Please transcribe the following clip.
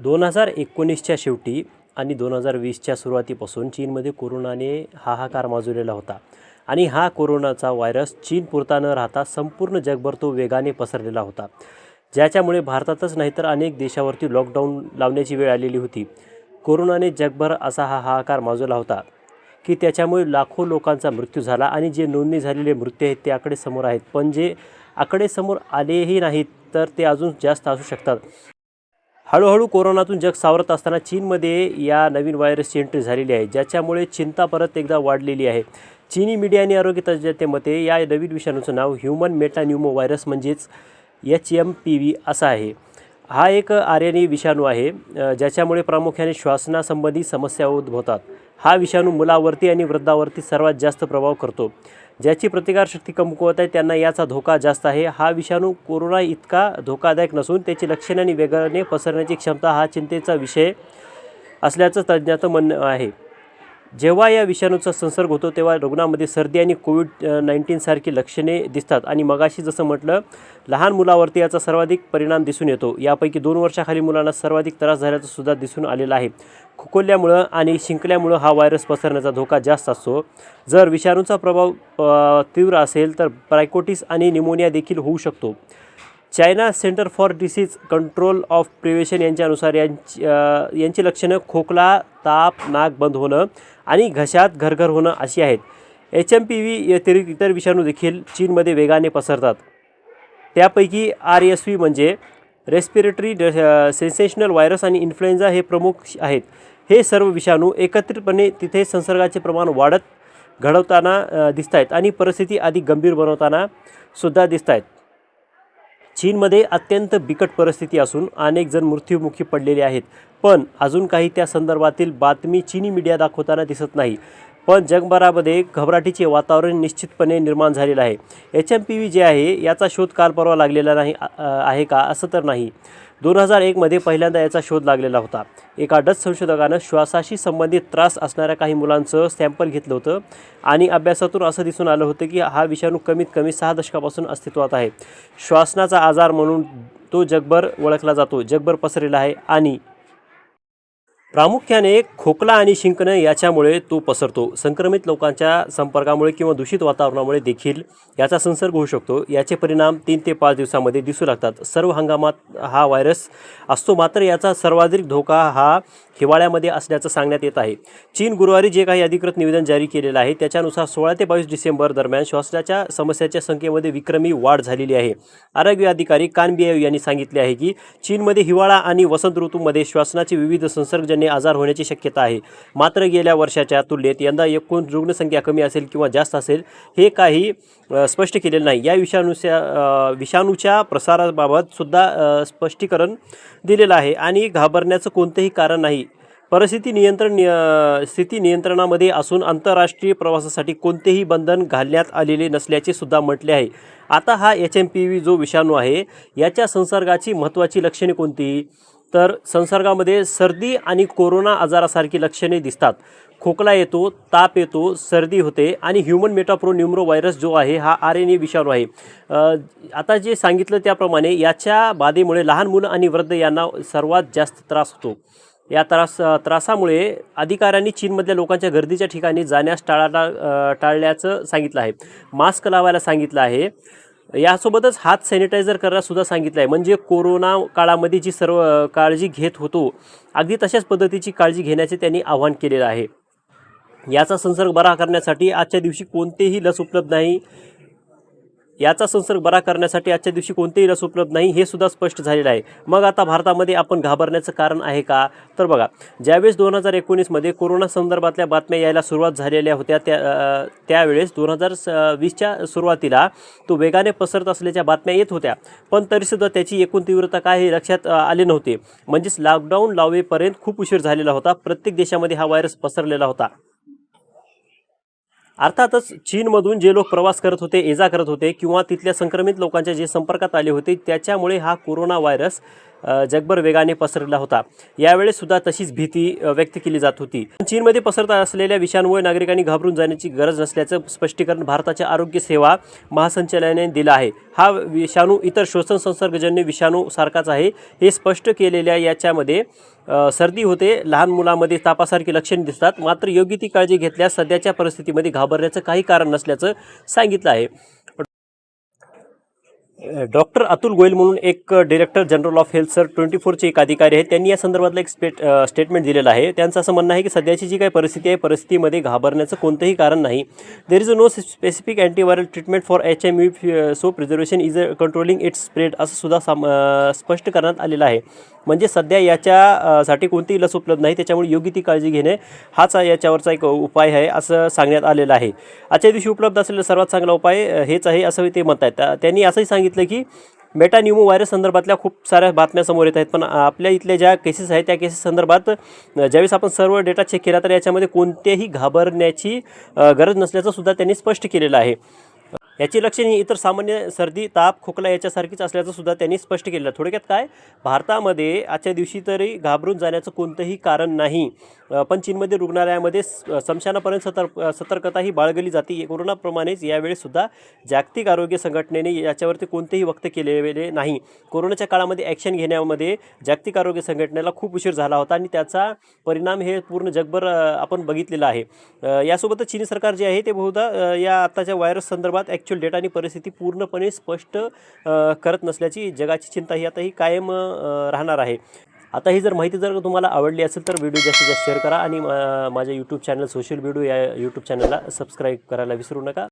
दोन हजार एकोणीसच्या शेवटी आणि दोन हजार वीसच्या सुरुवातीपासून चीनमध्ये कोरोनाने हाहाकार माजवलेला होता. आणि हा कोरोनाचा व्हायरस चीनपुरता न राहता संपूर्ण जगभर तो वेगाने पसरलेला होता. ज्याच्यामुळे भारतातच नाही तर अनेक देशावरती लॉकडाऊन लावण्याची वेळ आलेली होती. कोरोनाने जगभर असा हा हाहाकार माजवला होता की त्याच्यामुळे लाखो लोकांचा मृत्यू झाला आणि जे नोंदणी झालेले मृत्यू आहेत ते आकडे समोर आहेत. पण जे आकडे समोर आलेही नाहीत तर ते अजून जास्त असू शकतात. हळूहळू कोरोनातून जग सावरत असताना चीनमध्ये या नवीन व्हायरसची एंट्री झालेली आहे ज्याच्यामुळे चिंता परत एकदा वाढलेली आहे. चीनी मीडिया आणि आरोग्य तज्ज्ञते मते या नवीन विषाणूचं नाव ह्युमन मेटान्युमो व्हायरस म्हणजेच एच एम पी व्ही असा आहे. हा एक आर एन ए विषाणू आहे ज्याच्यामुळे प्रामुख्याने श्वासनासंबंधी समस्या उद्भवतात. हा विषाणू मुलावरती आणि वृद्धावरती सर्वात जास्त प्रभाव करतो. ज्याची प्रतिकारशक्ती कमकुवत आहे त्यांना याचा धोका जास्त आहे. हा विषाणू कोरोना इतका धोकादायक नसून त्याची लक्षणे आणि वेगाने पसरण्याची क्षमता हा चिंतेचा विषय असल्याचं तज्ज्ञाचं म्हणणं आहे. जेव्हा या विषाणूचा संसर्ग होतो तेव्हा रुग्णामध्ये सर्दी आणि कोविड नाईन्टीनसारखी लक्षणे दिसतात. आणि मगाशी जसं म्हटलं लहान मुलावरती याचा सर्वाधिक परिणाम दिसून येतो. यापैकी दोन वर्षाखाली मुलांना सर्वाधिक त्रास झाल्याचं सुद्धा दिसून आलेलं आहे. खोकल्यामुळं आणि शिंकल्यामुळं हा व्हायरस पसरण्याचा धोका जास्त असतो. जर विषाणूचा प्रभाव तीव्र असेल तर ब्रायकोटिस आणि निमोनिया देखील होऊ शकतो. China centre for disease control of prevention यांच्यानुसार यांची यांची लक्षणं खोकला ताप नाक बंद होणं आणि घशात घरघर होणं अशी आहेत. एच एम पी व्ही व्यतिरिक्त इतर विषाणू देखील चीनमध्ये वेगाने पसरतात. त्यापैकी आर एस व्ही म्हणजे रेस्पिरेटरी सेन्सेशनल व्हायरस आणि इन्फ्लुएन्झा हे प्रमुख आहेत. हे सर्व विषाणू एकत्रितपणे तिथे संसर्गाचे प्रमाण वाढत घडवताना दिसत आहेत आणि परिस्थिती अधिक गंभीर बनवताना सुद्धा दिसत आहेत चीनमध्ये अत्यंत बिकट परिस्थिती असून अनेक जण मृत्युमुखी पडलेले आहेत. पण अजून काही त्या संदर्भातील बातमी चीनी मीडिया दाखवताना दिसत नाही. पण जगभरामध्ये घबराटीचे वातावरण निश्चितपणे निर्माण झालेलं आहे. H M P V J आहे याचा शोध काल परवा लागलेला नाही आहे का? असं तर नाही. दोन हजार एकमध्ये पहिल्यांदा याचा शोध लागलेला होता. एका डच संशोधकानं श्वासाशी संबंधित त्रास असणाऱ्या काही मुलांचं सॅम्पल घेतलं होतं आणि अभ्यासातून असं दिसून आलं होतं की हा विषाणू कमीत कमी सहा दशकापासून अस्तित्वात आहे. श्वासनाचा आजार म्हणून तो जगभर ओळखला जातो जगभर पसरलेला आहे आणि प्रामुख्याने खोकला आणि शिंकणं याच्यामुळे तो पसरतो. संक्रमित लोकांच्या संपर्कामुळे किंवा दूषित वातावरणामुळे देखील याचा संसर्ग होऊ शकतो. याचे परिणाम तीन ते पाच दिवसामध्ये दिसू लागतात. सर्व हंगामात हा व्हायरस असतो. मात्र याचा सर्वाधिक धोका हा हिवाळ्यामध्ये असल्याचं सांगण्यात येत आहे. चीन गुरुवारी जे काही अधिकृत निवेदन जारी केलेलं आहे त्याच्यानुसार सोळा ते बावीस डिसेंबर दरम्यान श्वासाच्या समस्याच्या संख्येमध्ये विक्रमी वाढ झालेली आहे. आरोग्य अधिकारी कानबियाव यांनी सांगितले आहे की चीनमध्ये हिवाळा आणि वसंत ऋतूमध्ये श्वासनाचे विविध संसर्गजन्य आजार होण्याची शक्यता आहे. मात्र गेल्या वर्षाच्या तुलनेत यंदा एकूण रुग्णसंख्या कमी असेल किंवा जास्त असेल हे काही स्पष्ट केलेलं नाही. या विषाणूच्या विषाणूच्या प्रसाराबाबत सुद्धा स्पष्टीकरण दिलेलं आहे आणि घाबरण्याचं कोणतंही कारण नाही. परिस्थिती नियंत्रण निय- स्थिती नियंत्रणामध्ये असून आंतरराष्ट्रीय प्रवासासाठी कोणतेही बंधन घालण्यात आलेले नसल्याचे सुद्धा म्हटले आहे. आता हा एच एम पी व्ही जो विषाणू आहे याच्या संसर्गाची महत्त्वाची लक्षणे कोणती? तर संसर्गामध्ये सर्दी आणि कोरोना आजारासारखी लक्षणे दिसतात. खोकला येतो ताप येतो सर्दी होते आणि ह्युमन मेटाप्रो न्युमरो व्हायरस जो आहे हा आर एन ए विषाणू आहे. आता जे सांगितलं त्याप्रमाणे याच्या बाधेमुळे लहान मुलं आणि वृद्ध यांना सर्वात जास्त त्रास होतो. या त्रास त्रासामुळे अधिकाऱ्यांनी चीनमधल्या लोकांच्या गर्दीच्या ठिकाणी जाण्यास टाळा टाळल्याचं सांगितलं आहे. मास्क लावायला सांगितलं आहे. यासोबतच हात सॅनिटायझर करायला सुद्धा सांगितलं आहे म्हणजे कोरोना काळामध्ये जी सर्व काळजी घेत होतो अगदी तशाच पद्धतीची काळजी घेण्याचे त्यांनी आवाहन केलेलं आहे. याचा संसर्ग बरा करण्यासाठी आजच्या दिवशी कोणतेही लस उपलब्ध नाही. याचा संसर्ग बरा करण्यासाठी आजच्या दिवशी कोणतेही लस उपलब्ध नाही हे सुद्धा स्पष्ट झालेलं आहे. मग आता भारतामध्ये आपण घाबरण्याचं कारण आहे का? तर बघा ज्यावेळेस दोन हजार एकोणीसमध्ये कोरोना संदर्भातल्या बातम्या यायला सुरुवात झालेल्या होत्या त्या त्यावेळेस दोन हजार स वीसच्या सुरुवातीला तो वेगाने पसरत असल्याच्या बातम्या येत होत्या. पण तरीसुद्धा त्याची एकूण तीव्रता काय हे लक्षात आले नव्हते. म्हणजेच लॉकडाऊन लावेपर्यंत खूप उशीर झालेला होता. प्रत्येक देशामध्ये हा व्हायरस पसरलेला होता. अर्थातच चीनमधून जे लोक प्रवास करत होते ये जा करत होते किंवा तिथल्या संक्रमित लोकांच्या जे संपर्कात आले होते त्याच्यामुळे हा कोरोना व्हायरस जगभर वेगाने पसरला होता. यावेळेस सुद्धा तशीच भीती व्यक्त केली जात होती. चीनमध्ये पसरत असलेल्या विषाणूमुळे नागरिकांनी घाबरून जाण्याची गरज नसल्याचं स्पष्टीकरण भारताच्या आरोग्य सेवा महासंचालनाने दिलं आहे. हा विषाणू इतर श्वसन संसर्गजन्य विषाणू सारखाच आहे हे स्पष्ट केलेल्या याच्यामध्ये सर्दी होते लहान मुलामध्ये तापासारखी लक्षणे दिसतात मात्र योग्य ती काळजी घेतल्यास सध्याच्या परिस्थितीमध्ये घाबरण्याचं काही कारण नसल्याचं सांगितलं आहे. डॉक्टर अतुल गोयल म्हणून एक director general of health sir twenty फोरचे एक अधिकारी आहेत. त्यांनी या संदर्भातलं एक स्टेट स्टेटमेंट दिलेलं आहे. त्यांचं असं म्हणणं आहे की सध्याची जी काही परिस्थिती आहे परिस्थितीमध्ये घाबरण्याचं कोणतंही कारण नाही. There is a no specific antiviral treatment for H M U so preservation is a controlling its spread असं सुद्धा साम स्पष्ट करण्यात आलेलं आहे. म्हणजे सध्या याच्यासाठी कोणतीही लस उपलब्ध नाही. त्याच्यामुळे योग्य ती काळजी घेणे हाच याच्यावरचा एक उपाय आहे असं सांगण्यात आलेलं आहे. आजच्या दिवशी उपलब्ध असलेला सर्वात चांगला उपाय हेच आहे असं ते म्हणत आहेत त्यांनी असंही सांगितलं की मेटान्युमो व्हायरस संदर्भातल्या खूप साऱ्या बातम्या समोर येत आहेत. पण आपल्या इथल्या ज्या केसेस आहेत त्या केसेस संदर्भात ज्यावेळेस आपण सर्व डेटा चेक केला तर याच्यामध्ये कोणत्याही घाबरण्याची गरज नसल्याचं सुद्धा त्यांनी स्पष्ट केलेलं आहे. याची लक्षणे ही इतर सामान्य सर्दी ताप खोकला याच्यासारखीच असल्याचं सुद्धा त्यांनी स्पष्ट केलं थोडक्यात काय? भारतामध्ये आजच्या दिवशी तरी घाबरून जाण्याचं कोणतंही कारण नाही. पण चीनमध्ये रुग्णालयामध्ये समशानापर्यंत सतर्क सतर्कता ही बाळगली जाते. कोरोनाप्रमाणेच यावेळीसुद्धा जागतिक आरोग्य संघटनेने याच्यावरती कोणतेही वक्त केलेले नाही. कोरोनाच्या काळामध्ये ॲक्शन घेण्यामध्ये जागतिक आरोग्य संघटनेला खूप उशीर झाला होता आणि त्याचा परिणाम हे पूर्ण जगभर आपण बघितलेला आहे. यासोबतच चीनी सरकार जे आहे ते बहुधा या आत्ताच्या व्हायरस संदर्भात ॲक्च्युअल डेटा आणि परिस्थिती पूर्णपणे स्पष्ट करत नसल्याची जगाची चिंता ही आता ही कायम राहणार आहे. आता ही जर माहिती जर तुम्हाला आवडली असेल तर व्हिडिओ जास्तीत जास्त शेअर करा आणि माझ्या यूट्यूब चॅनल सोशल व्हिडिओ या यूट्यूब चॅनलला सबस्क्राईब करायला विसरू नका.